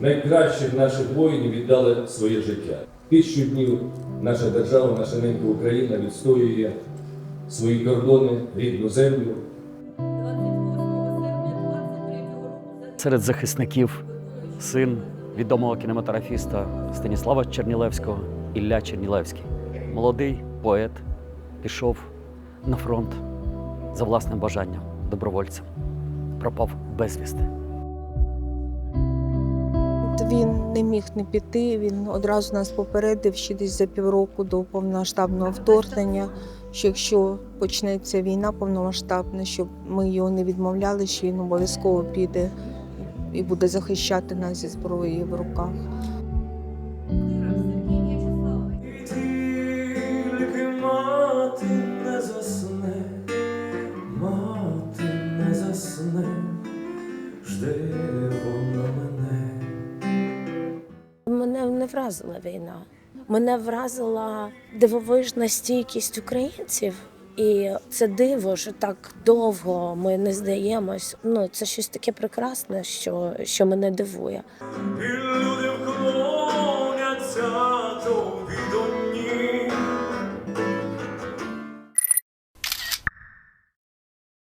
найкращих наших воїнів віддали своє життя. Тисячу днів наша держава, наша ненька Україна відстоює свої кордони, рідну землю. Серед захисників син відомого кінематографіста Станіслава Чернілевського Ілля Чернілевський. Молодий поет пішов на фронт за власним бажанням добровольцем. Пропав безвісти. Він не міг не піти. Він одразу нас попередив ще десь за півроку до повномасштабного вторгнення. Що якщо почнеться війна повномасштабна, щоб ми його не відмовляли, що він обов'язково піде і буде захищати нас зі зброєю в руках. Тільки Мене не вразила війна. Мене вразила дивовижна стійкість українців. І це диво, що так довго ми не здаємось. Ну це щось таке прекрасне, що, що мене дивує. І люди вклоняться тобі.